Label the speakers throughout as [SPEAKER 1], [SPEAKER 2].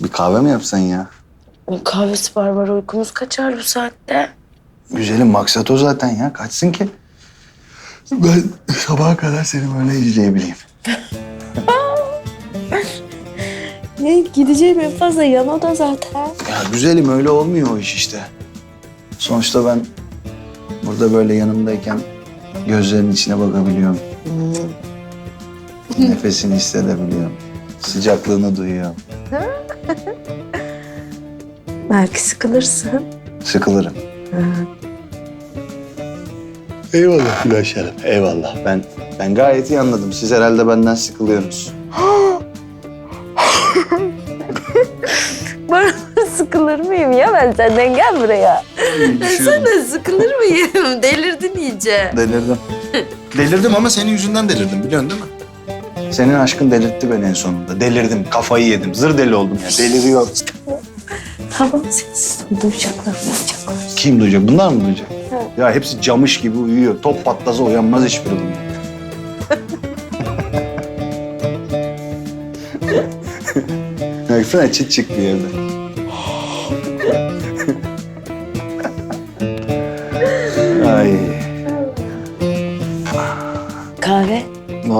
[SPEAKER 1] Bir kahve mi yapsan ya?
[SPEAKER 2] Kahvesi var var uykumuz kaçar bu saatte.
[SPEAKER 1] Güzelim maksat o zaten ya. Kaçsın ki. Ben sabaha kadar seni böyle izleyebileyim.
[SPEAKER 2] Ne gideceğim en fazla yan oda zaten.
[SPEAKER 1] Ya güzelim öyle olmuyor o iş işte. Sonuçta ben burada böyle yanımdayken gözlerinin içine bakabiliyorum. Nefesini hissedebiliyorum. Sıcaklığını duyuyorum.
[SPEAKER 2] Belki sıkılırsın.
[SPEAKER 1] Sıkılırım. Eyvallah Güneş Hanım, eyvallah. Ben ben gayet iyi anladım. Siz herhalde benden sıkılıyorsunuz.
[SPEAKER 2] Ben sıkılır mıyım ya ben senden gel buraya. Sen de sıkılır mıyım? Delirdin iyice.
[SPEAKER 1] Delirdim. delirdim ama senin yüzünden delirdim biliyorsun değil mi? Senin aşkın delirtti beni en sonunda. Delirdim, kafayı yedim. Zır deli oldum ya. Deliriyorum.
[SPEAKER 2] Tamam ol. Duyacaklar duyacaklar.
[SPEAKER 1] Kim duyacak? Bunlar mı duyacak? Ya hepsi camış gibi uyuyor. Top patlasa uyanmaz hiçbiri bunlar. Baksana çıt çık bir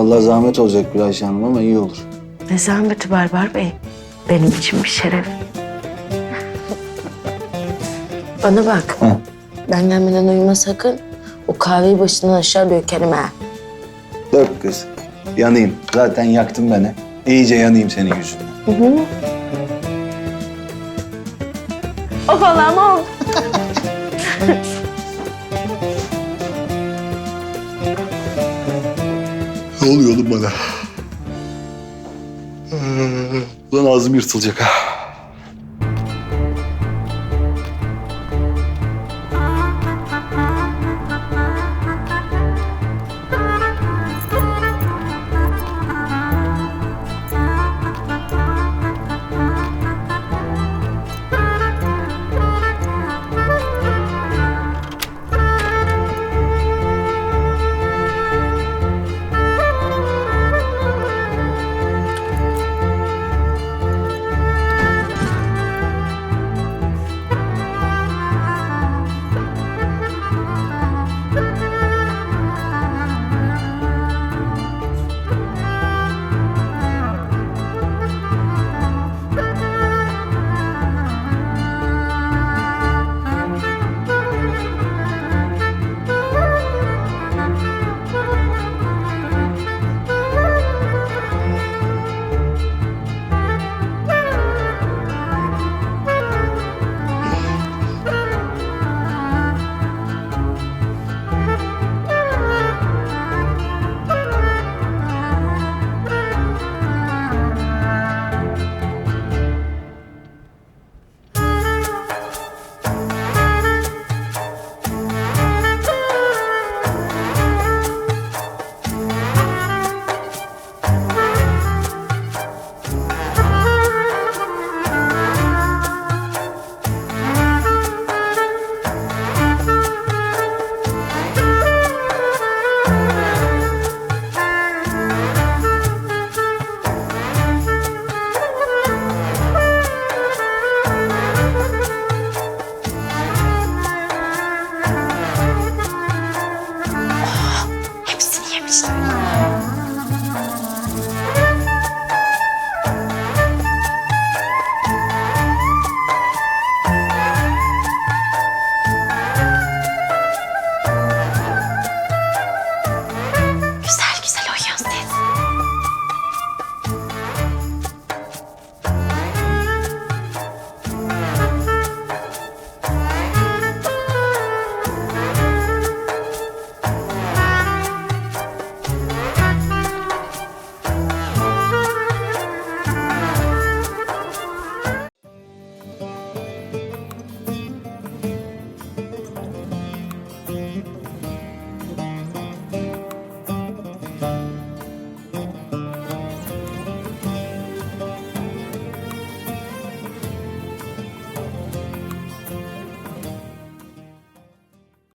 [SPEAKER 1] Vallahi zahmet olacak Gülayşe Hanım ama iyi olur.
[SPEAKER 2] Ne zahmeti Barbar Bey. Benim için bir şeref. Bana bak.
[SPEAKER 1] Hı.
[SPEAKER 2] Ben gelmeden uyuma sakın. O kahveyi başından aşağı dökerim ha.
[SPEAKER 1] Dök kız. Yanayım. Zaten yaktın beni. İyice yanayım senin yüzünden.
[SPEAKER 2] Hı hı. Of Allah'ım of.
[SPEAKER 1] Ne oluyor oğlum bana? Ulan ağzım yırtılacak ha.